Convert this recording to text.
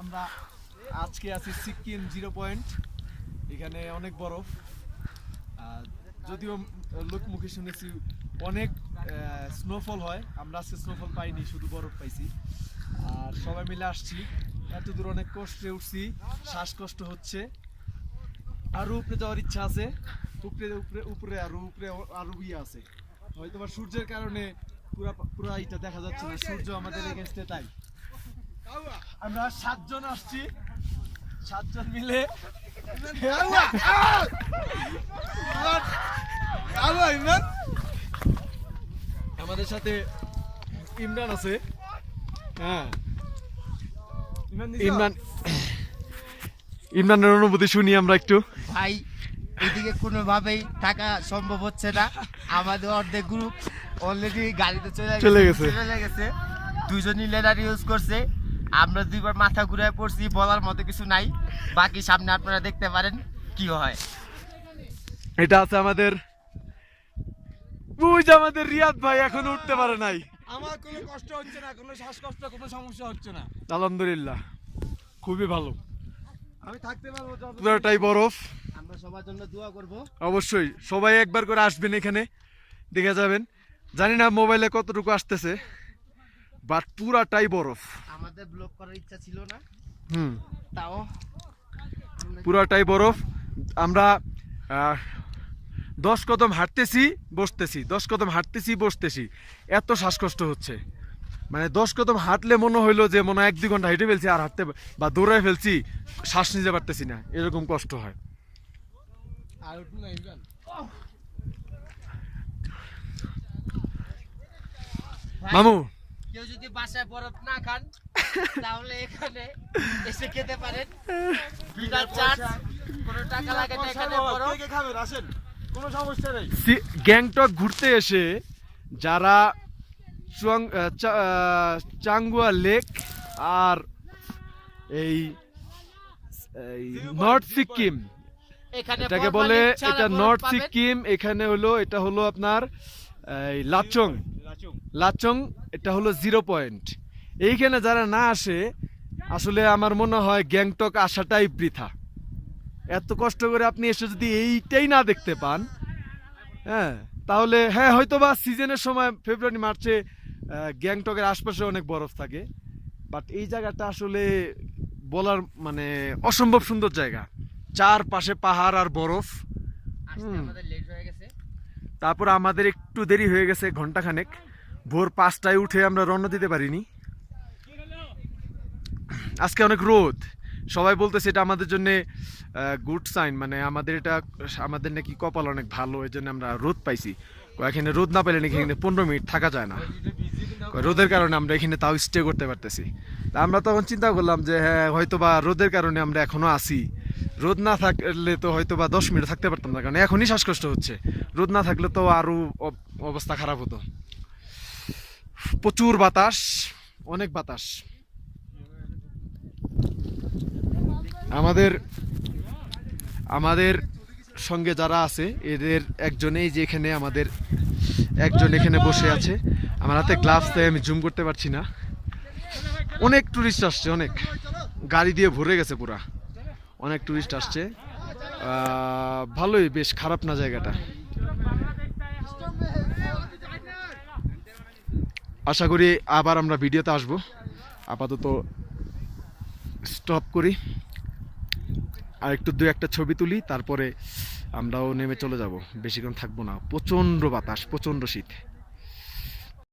আমরা আজকে আছি সিকিম জিরো পয়েন্ট। এখানে অনেক বরফ। যদিও লোক মুখে শুনেছি অনেক স্নোফল হয়। আমরা আজকে স্নোফল পাইনি, শুধু বরফ পাইছি। আর সবাই মিলে আসছি। এত দূর অনেক কষ্টে উঠছি। শ্বাসকষ্ট হচ্ছে। আরও উপরে যাওয়ার ইচ্ছা আছে। উপরে উপরে উপরে আরও উপরে আরও ইয়ে আছে। হয়তো বা সূর্যের কারণে পুরা পুরা এটা দেখা যাচ্ছে না। সূর্য আমাদের এগেনস্টে তাই। আমরা সাতজন আসছি। সাতজন মিলে। আমাদের সাথে ইমরান আছে। হ্যাঁ। ইমরান ইমরানের অনুভূতি শুনি আমরা একটু। ভাই এদিকে কোনোভাবেই থাকা সম্ভব হচ্ছে না। আমাদের অর্ধেক গ্রুপ অলরেডি গাড়িতে চলে চলে গেছে। চলে গেছে। দুজনই লেডার ইউজ করছে। আমরা দুইবার মাথা ঘুরে পড়ছি বলার মতো কিছু নাই। বাকি সামনে আপনারা দেখতে পারেন কি হয়। এটা আছে আমাদের বুঝ আমাদের রিয়াদ ভাই এখনও উঠতে পারে নাই। আমার কোনো কষ্ট হচ্ছে না কোনো শ্বাসকষ্ট কোনো সমস্যা হচ্ছে না। আলহামদুলিল্লাহ খুবই ভালো। আমি থাকতে পারব পুরোটাই বরফ। আমরা সবার জন্য দোয়া করব। অবশ্যই সবাই একবার করে আসবেন এখানে দেখে যাবেন। জানি না মোবাইলে কতটুকু আসতেছে। বাট পুরাটাই বরফ। আমাদের ব্লগ করার ইচ্ছা ছিল না। হুম। তাও পুরাটাই বরফ। আমরা দশ কদম হাঁটতেছি বসতেছি। দশ কদম হাঁটতেছি বসতেছি। এত শ্বাসকষ্ট হচ্ছে। মানে দশ কদম হাঁটলে মনে হইল যে মনে হয় এক দুই ঘণ্টা হেঁটে ফেলছি আর হাঁটতে বা দৌড়ায় ফেলছি শ্বাস নিতে পারতেছি না। এরকম কষ্ট হয়। মামু কেউ যদি বাসায় বরফ না খান তাহলে এখানে এসে খেতে পারেন। বিনা চার্জ কোনো টাকা লাগে না এখানে বরফ। কে খাবেন? আসেন কোনো সমস্যা নেই। গ্যাংটক ঘুরতে এসে যারা চাঙ্গুয়া লেক আর এই এই নর্থ সিকিম এটাকে বলে এটা নর্থ সিকিম এখানে হলো এটা হলো আপনার লাচং। লাচং এটা হলো জিরো পয়েন্ট। এইখানে যারা না আসে আসলে আমার মনে হয় গ্যাংটক আসাটাই বৃথা। এত কষ্ট করে আপনি এসে যদি এইটাই না দেখতে পান হ্যাঁ তাহলে হ্যাঁ হয়তো বা সিজনের সময় ফেব্রুয়ারি মার্চে গ্যাংটকের আশপাশে অনেক বরফ থাকে। বাট এই জায়গাটা আসলে বলার মানে অসম্ভব সুন্দর জায়গা। চারপাশে পাহাড় আর বরফ। আসতে আমাদের লেট হয়ে গেছে। তারপর আমাদের একটু দেরি হয়ে গেছে ঘন্টাখানেক ভোর পাঁচটায় উঠে আমরা রওনা দিতে পারিনি। আজকে অনেক রোদ। সবাই বলতেছে এটা আমাদের জন্য গুড সাইন মানে আমাদের এটা, আমাদের নাকি কপাল অনেক ভালো, এই জন্য আমরা রোদ পাইছি। এখানে রোদ না পেলে নাকি এখানে পনেরো মিনিট থাকা যায় না। রোদের কারণে আমরা এখানে তাও স্টে করতে পারতেছি। আমরা তখন চিন্তা করলাম যে হ্যাঁ হয়তো বা রোদের কারণে আমরা এখনও আসি রোদ না থাকলে তো হয়তো বা দশ মিনিট থাকতে পারতাম না, কারণ এখনই শ্বাসকষ্ট হচ্ছে। রোদ না থাকলে তো আরও অব- অবস্থা খারাপ হতো। প্রচুর বাতাস, অনেক বাতাস। আমাদের আমাদের সঙ্গে যারা আছে, এদের একজনেই যে এখানে আমাদের, একজন এখানে বসে আছে। আমার হাতে গ্লাভস তাই আমি জুম করতে পারছি না। অনেক টুরিস্ট আসছে, অনেক। গাড়ি দিয়ে ভরে গেছে পুরা। অনেক টুরিস্ট আসছে। ভালোই, বেশ খারাপ না জায়গাটা। আশা করি আবার আমরা ভিডিওতে আসব। আপাতত স্টপ করি। আর একটু দু একটা ছবি তুলি, তারপরে আমরাও নেমে চলে যাব। বেশিক্ষণ থাকব না। প্রচণ্ড বাতাস, প্রচণ্ড শীত।